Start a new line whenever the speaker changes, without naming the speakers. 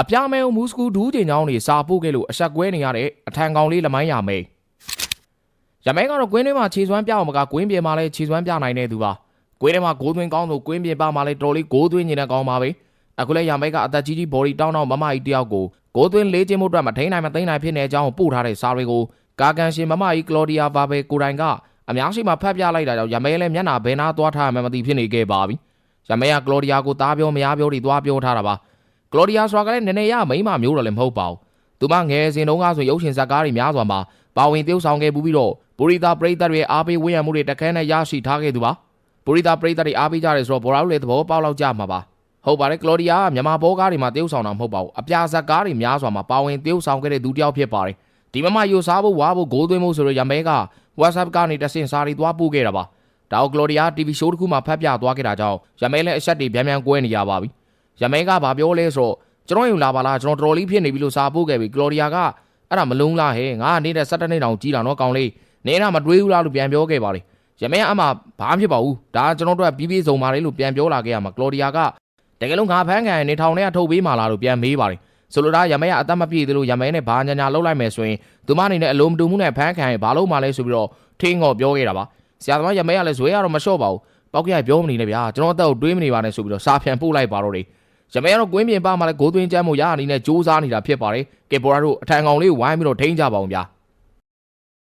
အပြာမဲမူစကူဒူးတင်ချောင်းတွေစာပို့ခဲ့လို့အဆက်ကွဲနေရတဲ့အထံကောင်လေးလမိုင်းရမိန်ရမဲကတော့ကွင်းထဲမှာခြေစွမ်းပြအောင်မကကွင်းပြင်မှာလည်းခြေစွမ်းပြနိုင်တဲ့သူပါကွင်းထဲမှာဂိုးသွင်းကောင်းဆိုကွင်းပြင်ပါမှာလည်းတော်လေးဂိုးသွင်းနေတဲ့ကောင်းပါပဲအခုလည်းရမဲကအသက်ကြီးကြီးဘော်ဒီတောင်းတောင်းမမကြီးတယောက်ကိုဂိုးသွင်းလေးချင်းမှုအတွက်မထိန်နိုင်မသိမ်းနိုင်ဖြစ်နေတဲ့အကြောင်းကိုပို့ထားတဲ့စာတွေကိုကာကန်ရှင်မမကြီးကလော်ဒီယာဘာဘယ်ကိုတိုင်ကအများရှိမှဖတ်ပြလိုက်တာကြောင့်ရမဲလည်းမျက်နှာဘယ်နာသွားထားမှမသိဖြစ်နေခဲ့ပါပြီရမဲကကလော်ဒီယာကိုသားပြောမယားပြောတွေသွားပြောထားတာပါ ကလော်ဒီယာဆိုတာကလည်းနည်းနည်းရမိန်းမမျိုးတော့လည်းမဟုတ်ပါဘူး။သူမငယ်စဉ်တုန်းကဆိုရုပ်ရှင်ဇာတ်ကားတွေများစွာမှာပါဝင်ပြုဆောင်ခဲ့ပူးပြီးတော့ဘူရီတာပရိသတ်တွေအားပေးဝေးရမှုတွေတခဲနဲ့ရရှိထားခဲ့သူပါ။ဘူရီတာပရိသတ်တွေအားပေးကြတယ်ဆိုတော့ဘော်ရာတို့လည်းသဘောပေါက်လောက်ကြမှာပါ။ဟုတ်ပါတယ်ကလော်ဒီယာကမြန်မာဘောကားတွေမှာတရုပ်ဆောင်တာမဟုတ်ပါဘူး။အပြာဇာတ်ကားတွေများစွာမှာပါဝင်တရုပ်ဆောင်ခဲ့တဲ့သူတစ်ယောက်ဖြစ်ပါတယ်။ဒီမမယူစားဖို့ဝါဖို့ဂိုးသွင်းဖို့ဆိုတော့ရမဲက WhatsApp ကနေတဆင့်စာတွေသွားပို့ခဲ့တာပါ။ဒါကိုကလော်ဒီယာ TV show တစ်ခုမှာဖတ်ပြသွားခဲ့တာကြောင့်ရမဲလည်းအဆက်တွေဗျမ်းဗျမ်းကွဲနေရပါပြီ။ ရမဲကဘာပြောလဲဆိုတော့ကျွန်တော်ယူလာပါလားကျွန်တော်တော်တော်လေးဖြစ်နေပြီလို့စာပို့ခဲ့ပြီကလော်ဒီယာကအဲ့ဒါမလုံးလားဟဲ့ငါကနေတဲ့17နှစ်တောင်ကြီးလာတော့ကောင်းလေးနင်းတာမတွေးဘူးလားလို့ပြန်ပြောခဲ့ပါလေရမဲအမဘာမှဖြစ်ပါဘူးဒါကျွန်တော်တို့ကပြီးပြီးစုံပါလေလို့ပြန်ပြောလာခဲ့ရမှာကလော်ဒီယာကတကယ်လို့ငါဖမ်းခံရင်နေထောင်ထဲကထုတ်ပေးမှလားလို့ပြန်မေးပါလေဆိုလိုတာရမဲကအသက်မပြည့်သေးလို့ရမဲနဲ့ဘာညာညာလှုပ်လိုက်မယ်ဆိုရင်သူမအနေနဲ့အလုံးမတူမှုနဲ့ဖမ်းခံရင်ဘာလို့မှလဲဆိုပြီးတော့ထင်းငေါ်ပြောခဲ့တာပါဆရာသမားရမဲကလည်းဇွဲရတော့မလျှော့ပါဘူးပောက်ကြရပြောမနေနဲ့ဗျာကျွန်တော်အသက်ကိုတွေးမနေပါနဲ့ဆိုပြီးတော့စာပြန်ပို့လိုက်ပါတော့တယ် ရမဲကတော့ကွင်းပြင်ပါမှလည်းဂိုးသွင်းချမ်းမှုရအနေနဲ့စူးစမ်းနေတာဖြစ်ပါတယ်။ကေပိုရာတို့အထံကောင်လေးကိုဝိုင်းပြီးတော့ထိန်းကြပါအောင်ဗျာ။